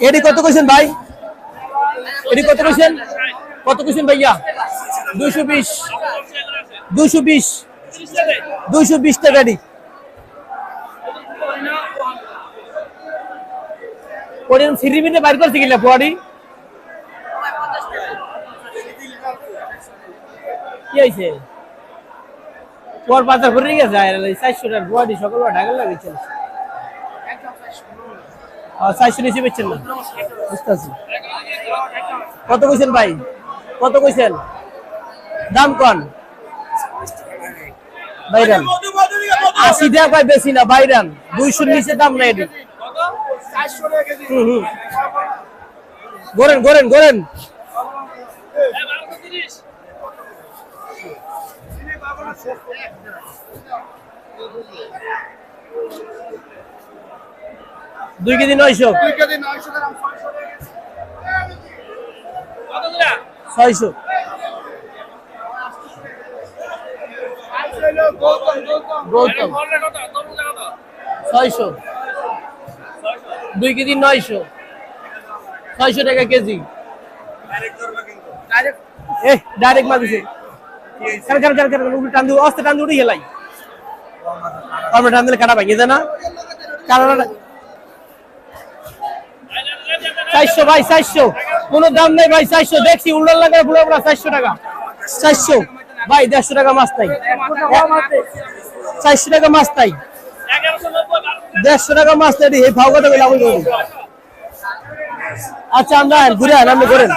এডি কত কইছেন ভাই? এডি কত কইছেন? কত কইছেন ভাইয়া? দুইশো বিশ। দুইশো বিশ। দুইশো বিশ টাকা ফ্রি মিনে বাইর করতে গেলে পোয়াডি কি হয়েছে পর বাজার ভরে গেছে চারশো সকালবেলা ঢাকা লাগেছে চারশো নিচে বেচছেন না? বুঝতেছি। কত কইছেন ভাই? কত কইছেন? দাম কন? বাইরান। আশি টাকা ভাই বেশি না, বাইরান। দুইশোর নিচে দাম নাই এটি গোরেন গোরেন গোরেন দুই কেজি নয়শো। ছয়শো। গৌতম। ছয়শো। দুই কেজি নয়শো। ছয়শো টাকা কেজি। এ ডাইরেক্ট মারছে কার কার কার কার উপরে টান দিও অস্তে টান গেলাই আমরা টান দিলে কাটা ভাঙিয়ে যায় না। কারণ চারশো, ভাই, চারশো। কোনো দাম নেই, ভাই, চারশো। দেখছি, উল্লার লাগে পুরো পুরো চারশো টাকা। চারশো। ভাই, দেড়শো টাকা মাছ তাই চারশো টাকা মাছ তাই দেড়শো টাকা মাছ তাই এই ভাও কথা আমি করব আচ্ছা আমরা ঘুরে আন আপনি ঘুরেন।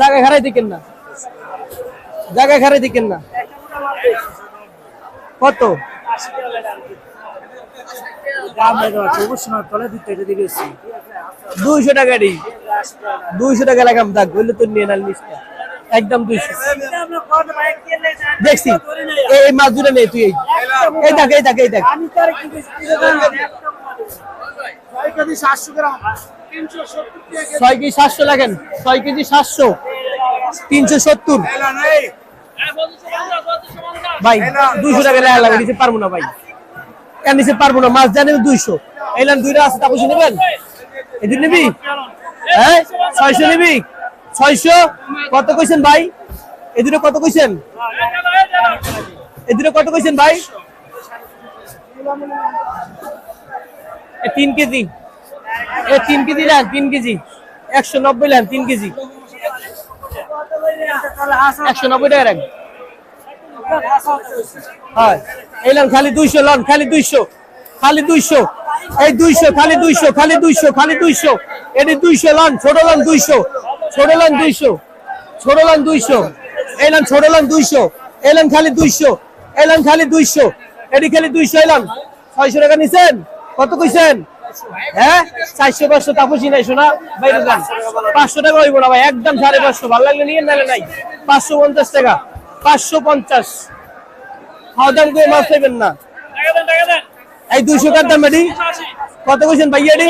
জায়গায় খারাই দিকেন না। জায়গায় খারাই দিকেন না। কত? দুইশো টাকা দিই দুইশো টাকা লাগাম দাগ, বললে তো নিয়ে নাল একদম দুইশো। দেখছি, এই মাছ দুটো নেই তুই এই। দেখ এই দেখ এই দেখ। ছয় কেজি সাতশো লাগেন, ছয় কেজি সাতশো। তিনশো সত্তর। ভাই, দুইশো টাকা লেখা নিচে পারব না ভাই। কেন নিচে পারব না, মাছ জানেন দুইশো। এইলাম দুইটা আছে, তাপসি নেবেন? এদিন নিবি? হ্যাঁ ছয়শো নিবি? ছয়শো? কত কইছেন ভাই? এদিনে কত কইছেন? এদিনে কত কইছেন ভাই? এ, তিন কেজি। এ, তিন কেজি নেন, তিন কেজি। একশো নব্বই নেন, তিন কেজি। একশো নব্বই টাকা রাখেন হয়। এলাম খালি দুইশো, লন, খালি দুইশো। খালি দুইশো। এই দুইশো, খালি দুইশো খালি দুইশো খালি দুইশো। এটি দুইশো লন, ছোট লন দুইশো। ছোট লন দুইশো, ছোট লন দুইশো। এলাম ছোট লন দুইশো। এলাম খালি দুইশো। এলাম খালি দুইশো। এটি খালি দুইশো এলাম ছয়শো টাকা নিছেন? কত কইছেন? হ্যাঁ? চারশো, পাঁচশো তাপসি নাই শোনা বাইরে যান পাঁচশো টাকা হইব না, ভাই। একদম সাড়ে পাঁচশো। ভালো লাগলে নিয়ে নাহলে নাই। পাঁচশো পঞ্চাশ টাকা। পাঁচশো পঞ্চাশ। খাওয়া দাম করে মাছ না। এই দুইশো কার দাম এটি? কত কইছেন ভাই এটি?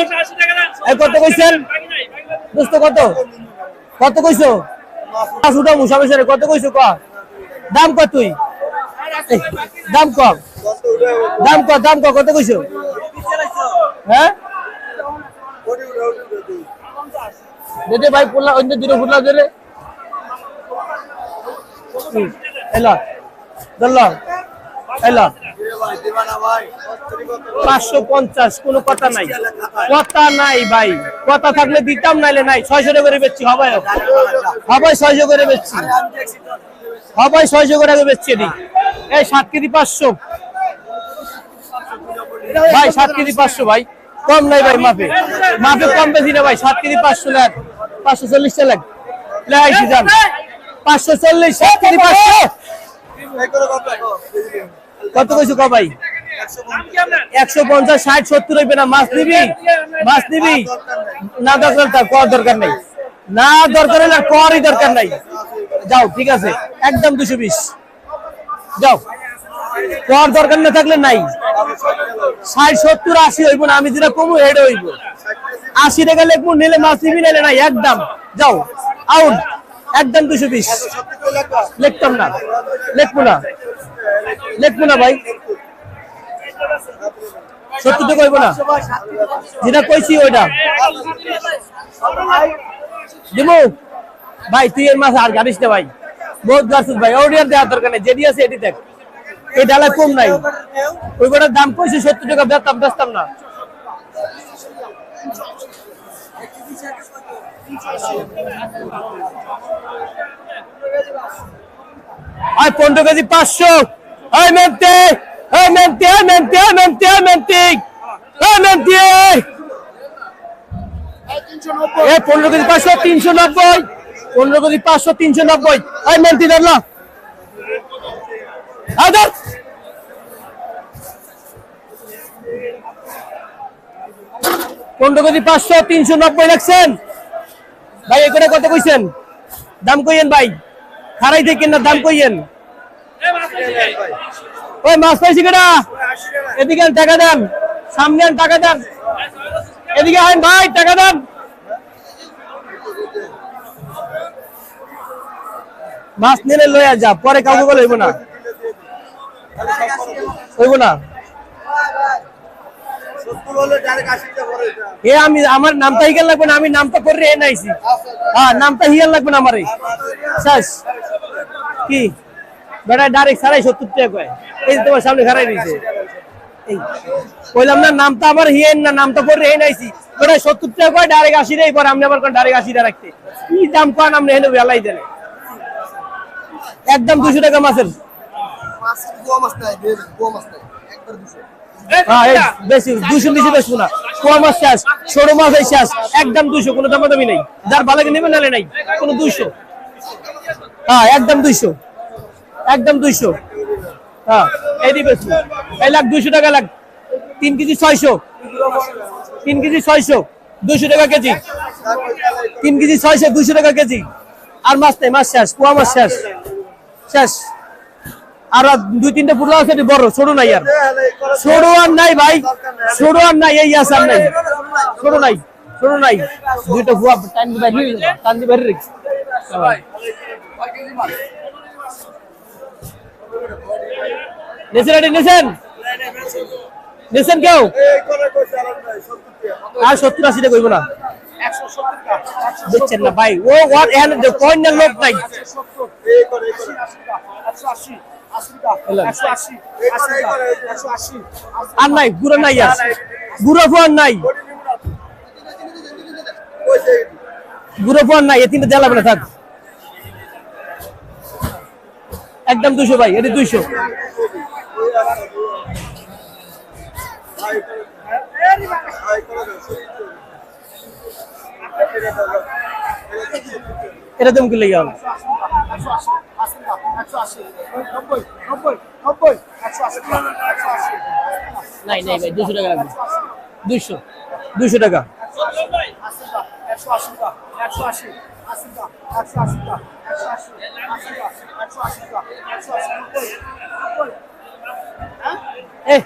কত কইছেন? দোস্ত, কত? কত কইছো? পাঁচ উঠা মুসাফের কত কইছো ক? দাম কত তুই? দাম কম দাম ক দাম ক, কত কইছো? হ্যাঁ? দে ভাই পুলা অন্য দুটো ফুটলা দে রে। এলা ধরল এলা পাঁচশো পঞ্চাশ, কোনো কথা নাই। কথা নাই ভাই। কথা থাকলে দিতাম, নাইলে নাই। ছয়শো করে বেচছি হবাই হবাই ছয়শো করে বেচছি। হবাই ছয়শো করে বেচছি এটি এই সাত কেজি পাঁচশো। ভাই, সাত কেজি পাঁচশো, ভাই। কম নাই ভাই, মাপে। মাপে কম বেশি না ভাই, সাত কেজি পাঁচশো লাখ। পাঁচশো চল্লিশ লাখ। লাগাইছি যান। পাঁচশো চল্লিশ, সাত কেজি পাঁচশো। কত কইছো ক ভাই? একশো পঞ্চাশ, ষাট, সত্তর হইবে না? মাছ নিবি? মাছ নিবি? না দরকার তার কর দরকার নাই। না দরকার হলে করই দরকার নাই। যাও, ঠিক আছে। একদম দুশো বিশ। যাও। কর দরকার না থাকলে নাই। ষাট, সত্তর, আশি হইব না। আমি যেটা কমু, হেডে হইব। আশি টাকা লেখবো, নিলে মাছ নিবি, নিলে নাই। একদম। যাও। আউট। একদম দুশো বিশ। লিখতাম না। লিখব না। লিখব না ভাই। সত্তর টাকা হইব না। যেটা কইছি ওইটা। দিমু, ভাই, তুই এর মাছ আর গাড়িস না ভাই। বহুত গাছিস ভাই। ওডিয়ার দেওয়ার দরকার নেই। যেটি আছে এটি দেখ। এই ডালায় কম নাই। ওই গোটার দাম কইছে সত্তর টাকা, বেচতাম বেচতাম না। আয়, পনেরো কেজি পাঁচশো। মেমতে আয় মেমতে মেমতে আয় মেমতে এ পনেরো কেজি পাঁচশো তিনশো নব্বই। পনেরো কেজি পাঁচশো তিনশো নব্বই। আয় মেমতি ধরলো পনেরো কেজি পাঁচশো তিনশো নব্বই রাখছেন। ভাই এখানে কত কইছেন? দাম কইয়েন ভাই। খারাই থেকে না দাম কইয়েন। ওই মাছ পাইছি কেনা এদিকে টাকা দেন। সামনে টাকা দেন। এদিকে আইন ভাই, টাকা দেন। মাছ নিলে লইয়া যা, পরে কাউকে বলে হইব না। হইব না। এ আমি, আমার নামটা হিগাল লাগবে না, আমি নামটা করে হ্যাঁ নামটা লাগবে না আমারে। কি? ডাইরেক্ট সারাই সত্তর টাকা কয়। এই তোমার সামনে খারাই রয়েছে এই, কইলাম না নামটা আমার হিয়েন না নামটা করে রে নাইছি বেটা সত্তর টাকা কয় ডাইরেক্ট পরে আপনি আবার ডাইরেক্ট আশি টাকা কি দাম কয় হেনে একদম দুশো টাকা মাছের। হ্যাঁ বেশি মাছ শেষ একদম কোনো নেই। যার ভালো নেবে, নালে নাই। কোনো হ্যাঁ একদম দুইশো। একদম দুইশো। হ্যাঁ এই দিবে এই লাখ দুইশো টাকা লাখ। তিন কেজি ছয়শো। তিন কেজি ছয়শো। দুইশো টাকা কেজি। তিন কেজি ছয়শো, দুইশো টাকা কেজি। আর মাছ নেই, মাছ শেষ, পোয়া মাছ শেষ। শেষ। আর দুই তিনটা পুরো আছে বড় ছোট নাই আর। ছোট আর নাই ভাই। ছোট আর নাই, এই আছে আর নাই। ছোট নাই ছোট নাই। দুইটা ফুয়া টান দি বাইরে টান দি বাইরে রেখে নেছেন এটি নেছেন? নেছেন কেউ? আর সত্তর আশি টাকা কইব না। ভাই। ও ওয়াট এখানে কয়েন লোক নাই। আর নাই, গুড়া নাই আর। গুড়া নাই। গুড়া ফোয়ার নাই, এ তিনটা দেওয়া একদম দুশো ভাই, এটি দুইশো। এটা তুমি লেগে হবে নাই নাই ভাই দুশো টাকা লাগবে। দুইশো। দুইশো টাকা। এ